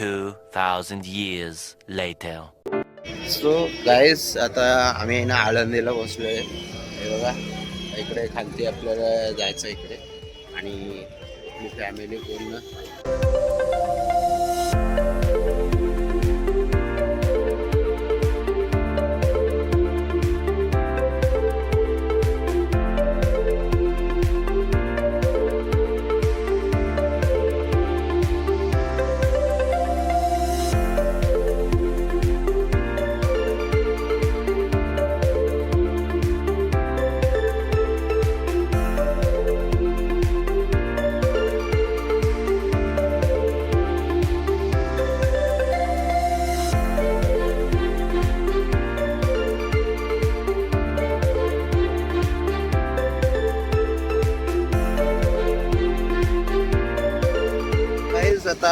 2,000 years later. So guys आता आम्ही ना आळंदीला बसलोय. हे बघा इकडे खालती आपल्याला जायचं इकडे. आणि आपली फॅमिली पूर्ण.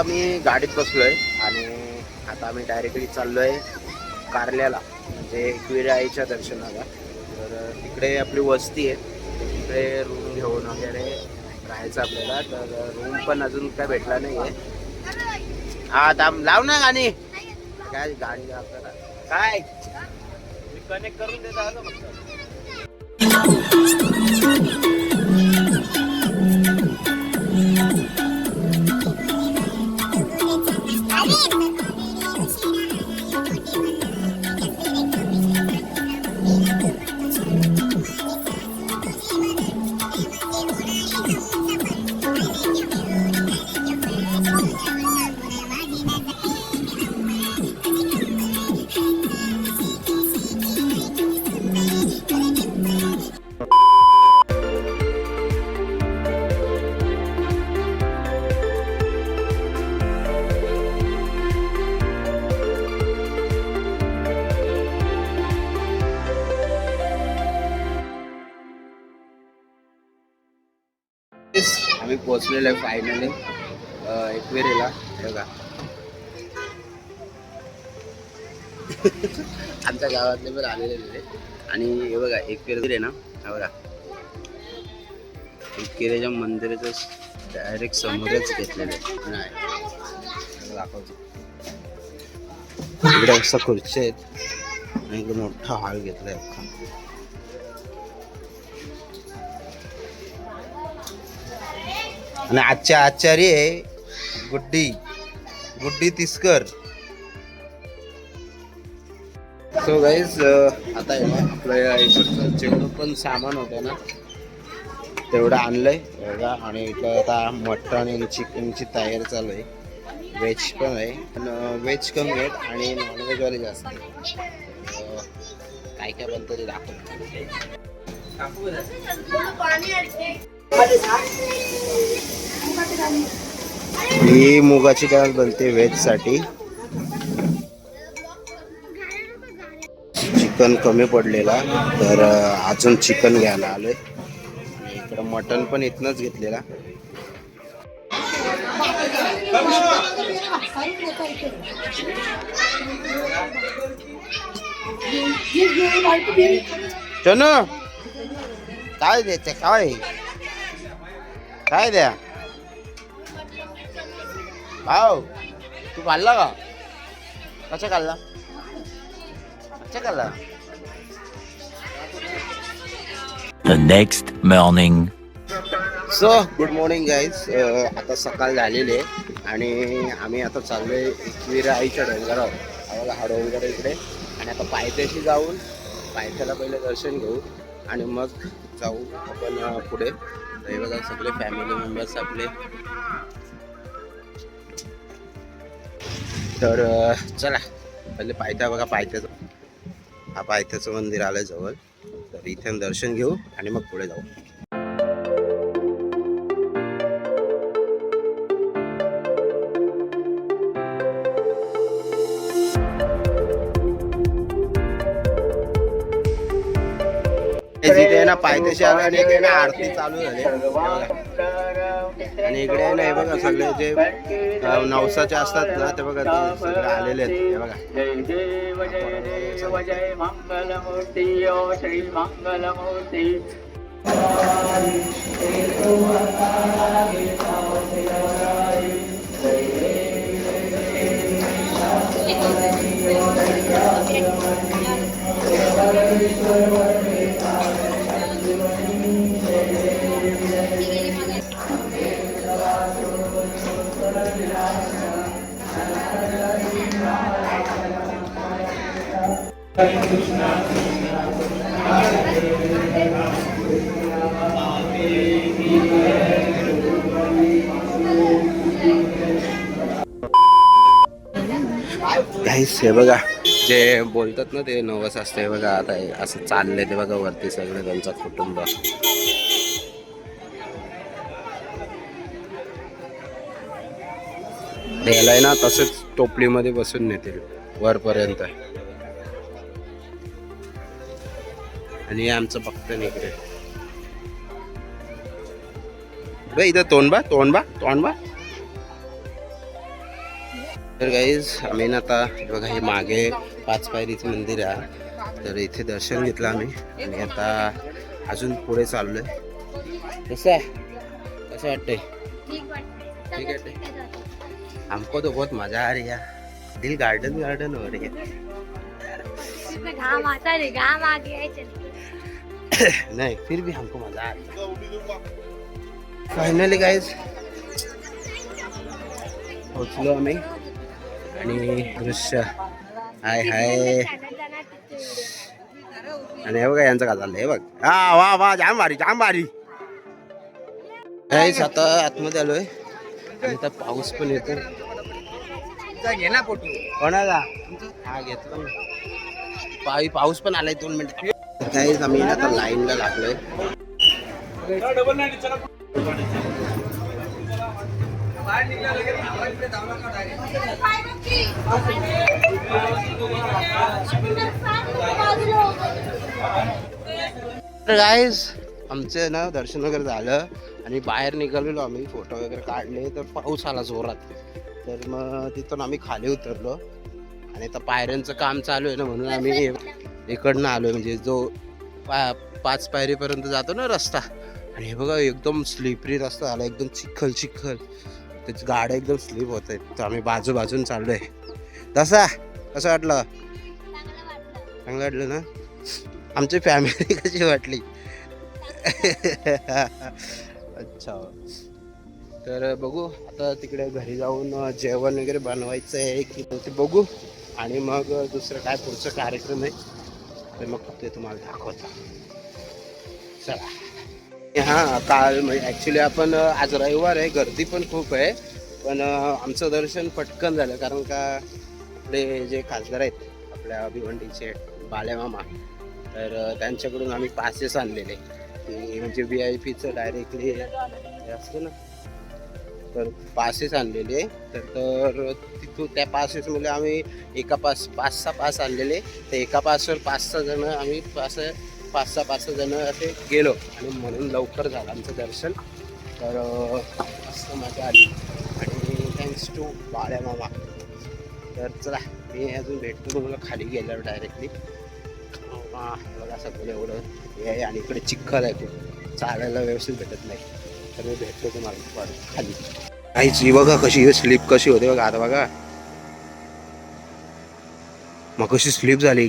आम्ही गाडीत बसलोय आणि आता आम्ही डायरेक्टली चाललोय कारल्याला म्हणजे एकविराईच्या दर्शनाला. तर तिकडे आपली वस्ती आहे. तिकडे रूम घेऊन वगैरे राहायचं आपल्याला. तर रूम पण अजून काय भेटला नाही आहे हा थांब लाव ना गाणी. काय गाडी आपल्याला काय? कनेक्ट करून देत आम्ही पोहोचलेलो आहे फायनली एकवेरेला हे बघा. आमच्या गावातले पण आलेले आहे आणि हे बघा एकवेर आहे ना? हा बघा. एकवेरेच्या मंदिराचं डायरेक्ट समोरच घेतलेलं नाही दाखवतो. इकडे असं खुर्ची आहेत. आणि इकडे मोठा हॉल घेतलाय. आहे आणि आजच्या आचार्य आहे गुड्डी. गुड्डी तिसकर. सो गाईज आता आहे ना आपल्या इकडचं जेवढं पण सामान होतं ना तेवढं आणलंय. बघा आणि इथं आता मटण आणि चिकनची तयारी चालू आहे. व्हेज पण आहे. पण व्हेज कमी आहेत आणि नॉनव्हेजवाले जास्त काय काय बनतं ते दाखवतो. ही मुगाची डाळ बनते व्हेजसाठी चिकन कमी पडलेला तर अजून चिकन घ्यायला आलोय. इकडं मटन पण इथनच घेतलेला. चनू काय द्यायचं काय? काय द्या भाऊ तू खाल्ला का? कसा खाल्ला? कसा खाल्ला? The next morning. So good morning guys आता सकाळ झालेली आहे आणि आम्ही आता चाललोय एकविरा आईच्या डोंगरावर. हा बघा हा डोंगर आहे इकडे. आणि आता पायथ्याशी जाऊन पायथ्याला पहिलं दर्शन घेऊ आणि मग जाऊ आपण पुढे. हे बघा सगळे फॅमिली मेंबर्स आपले. तर चला. पहिले पायथ्या बघा पायथ्याचं. हा पायथ्याचं मंदिर आलं जवळ. तर इथे दर्शन घेऊ आणि मग पुढे जाऊ. जिथे आहे ना पायथ्याशी आलं आणि इकडे ना आरती चालू झाली. आणि इकडे ना हे बघा सगळे जे नवसाचे असतात ना ते बघा ते सगळे आलेले आहेत. हे बघा. श्री मंगलमूर्ती. हे बघा. जे बोलतात ना ते नवस असते बघा आता हे असं चाललंय ते बघा वरती सगळे त्यांचा कुटुंब. नेलाय ना तसंच टोपलीमध्ये बसून नेतील वरपर्यंत. आणि आमचं फक्त इकडे. बघ इथं तोंडबा तोंडबा तोंडबा तर गाईज आम्ही ना आता बघा हे मागे पाच पायरीचं मंदिर आहे. तर इथे दर्शन घेतलं आम्ही. आणि आता अजून पुढे चाललोय. कसं आहे? कसं वाटतंय? ठीक आहे हमको तो बहुत मजा आ रही है. दिल गार्डन गार्डन हो रही है. घाम आता रे घाम आ गया है चल. नहीं फिर भी हमको मजा आ रहा है। फायनली गाईज पोचलो आम्ही आणि दृश्य हाय हाय। आणि हे बघा यांचं का चाललंय हे बघ. हा वा वा जाम भारी जाम भारी गाईज आता आतमध्ये आलोय. आणि आता पाऊस पण येतो. घे ना फोटो कोणाला? हा घेतला पाऊस पण आलाय दोन मिनिट. गाईज आम्ही आता लाईनला लागलोय. तर गाईज आमचं ना दर्शन वगैरे झालं आणि बाहेर निघालेलो आम्ही फोटो वगैरे काढले. तर पाऊस आला जोरात. तर मग तिथून आम्ही खाली उतरलो. आणि आता पायऱ्यांचं काम चालू आहे ना म्हणून आम्ही इकडनं आलो म्हणजे जो पा पाच पायरीपर्यंत जातो ना रस्ता. आणि हे बघा एकदम स्लिपरी रस्ता झाला एकदम चिखल चिखल. त्याची गाड्या एकदम स्लिप होत आहेत. तर आम्ही बाजू बाजून चाललो आहे तसा कसं वाटलं. चांगलं वाटलं ना? आमची फॅमिली कशी वाटली? अच्छा. तर बघू आता तिकडे घरी जाऊन जेवण वगैरे बनवायचं आहे की ते बघू. आणि मग दुसरं काय पुढचं कार्यक्रम आहे? ते मग ते तुम्हाला दाखवतो. चला. हां काल म्हणजे ॲक्च्युली आपण आज रविवार आहे गर्दी पण खूप आहे पण आमचं दर्शन पटकन झालं कारण का आपले जे खासदार आहेत आपल्या भिवंडीचे बालेमामा तर त्यांच्याकडून आम्ही पासेस आणलेले. म्हणजे व्ही आय पीचं डायरेक्टली असतं ना तर पासेस आणलेले. तर तिथून त्या पासेसमध्ये आम्ही एका पास पाच सहा पास आणलेले. तर एका पासवर पाच सहा जण आम्ही पास पाच सहा पाच सहा जण असे गेलो. आणि म्हणून लवकर झालं आमचं दर्शन. तर मस्त मजा आली. आणि थँक्स टू बाळ्या मामा. तर चला मी अजून भेटतो तुम्हाला खाली गेल्यावर डायरेक्टली बघा सगळं एवढं हे आहे आणि इकडे चिखल आहे खूप चालायला व्यवस्थित भेटत नाही. तर मी भेटतो तुम्हाला खाली. काहीच बघा कशी स्लिप कशी होते बघा आता बघा. मग कशी स्लिप झाली.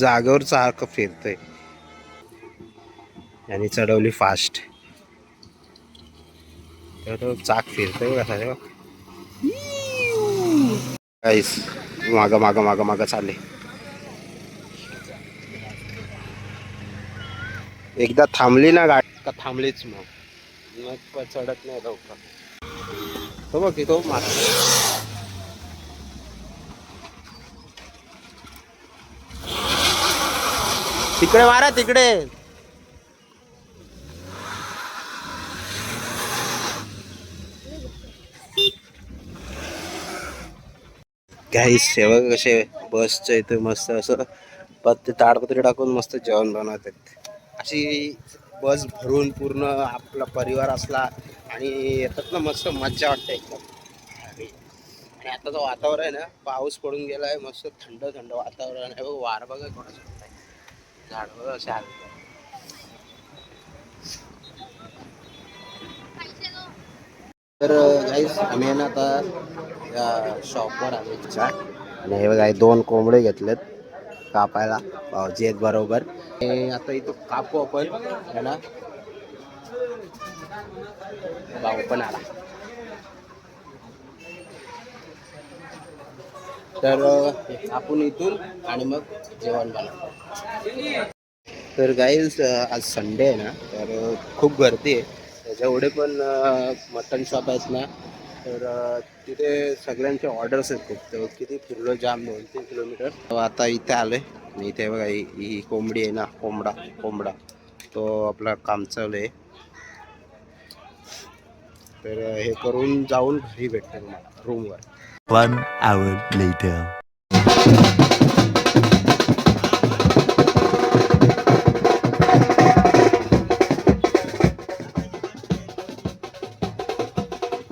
जागेवर सारखं फिरतय. आणि चढवली फास्ट तर चाक फिरतोय बघा सारे काहीच मागं मागं मागं मागं चालले. एकदा थांबली ना गाडी. का थांबलीच मग. मग चढत नाही लवकर. हो बघ की तो तिकडे मारा तिकडे. काही सेवा कसे बसचे इथे मस्त असं. पत्ते ताडपत्री टाकून मस्त जेवण बनवतात. अशी बस भरून पूर्ण आपला परिवार असला आणि येतात ना मस्त मज्जा वाटते एकदम. आणि आता जो वातावरण आहे ना पाऊस पडून गेला आहे मस्त थंड थंड वातावरण आहे. बघ वार बघा कोणाचं आहे झाड बघा असे आले तर गाईस आम्ही आहे ना आता या शॉपवर आलो. आणि हे बघा दोन कोंबडे घेतलेत कापायला. भाऊजी आहेत बरोबर. आता इथं कापू आपण. है ना. भाऊ पण आला. तर आपण इथून आणि मग जेवण बनवू. तर गाईज आज संडे आहे ना. तर खूप गर्दी आहे. त्याच्यामुळे पण मटन शॉप आहेत ना. तर तिथे सगळ्यांचे ऑर्डर्स आहेत खूप. तर किती फिरलो जाम दोन तीन किलोमीटर आता इथे आलोय. मी इथे बघा ही कोंबडी आहे ना. कोंबडा कोंबडा. तो आपला काम चालू आहे तर हे करून जाऊन घरी भेटतं तुम्हाला रूमवर One hour later.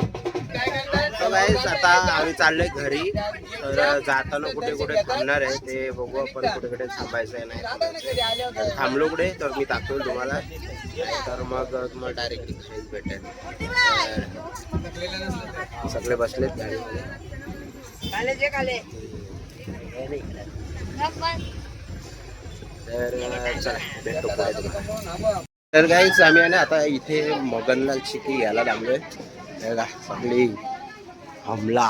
तर guys, आता आम्ही चाललोय घरी. तर जाताना कुठे कुठे थांबणार आहे ते बघू आपण कुठे कुठे थांबायचं आहे नाही. तर. थांबलो कुठे तर मी दाखवेल तुम्हाला. तर मग तुम्हाला डायरेक्टली घरीच भेटेल. सगळे बसलेत गाडीमध्ये. तर चला भेटतो पुढे तुम्हाला. तर गाईच आम्ही आहे ना आता इथे मोगनलाल चिकी घ्यायला थांबलोय. बघा, सगळी. हमला.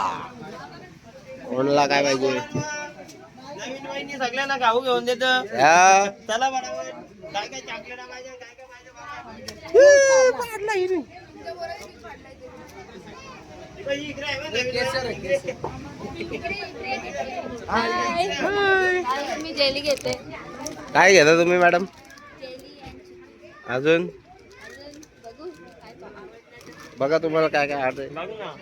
कोणला काय पाहिजे? सगळ्यांना खाऊ घेऊन देत. या. चला बरोबर. काय काय चॉकलेट पाहिजे काय काय पाहिजे बघा. इकडे इकडे आहे बघा. मी जेली घेते. काय घेता तुम्ही मॅडम? अजून? बघू आवडतं तुम्हाला काय काय बघू ना.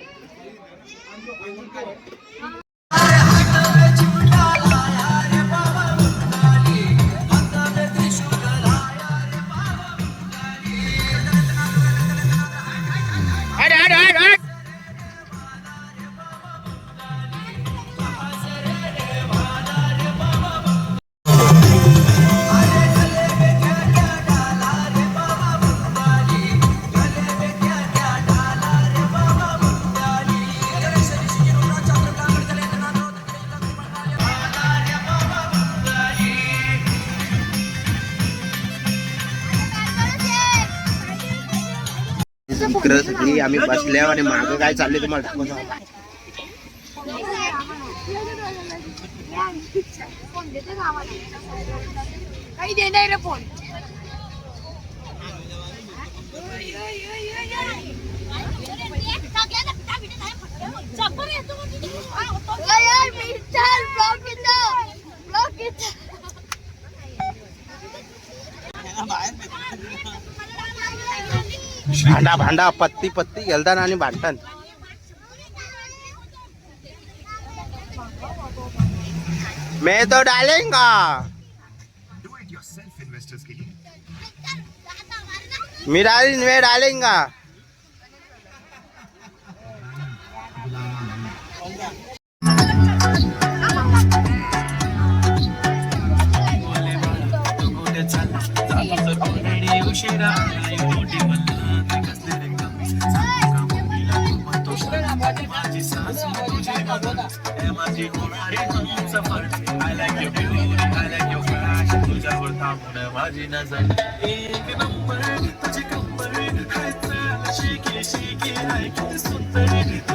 इकडं सगळी आम्ही बसल्या आणि मागं काय चाललंय तुम्हाला दाखवतो फोन भांडा भांडा पत्ती पत्ती गेलताना आणि भांडतान मैं तो डालेंगा मी डालीन मैं डालेंगा I like your beauty. I like your flash. तुझ्या थांबणं माझी नजर एक नंबर तुझी कंबर हाय चाल शिके शिके ऐकते सुंदर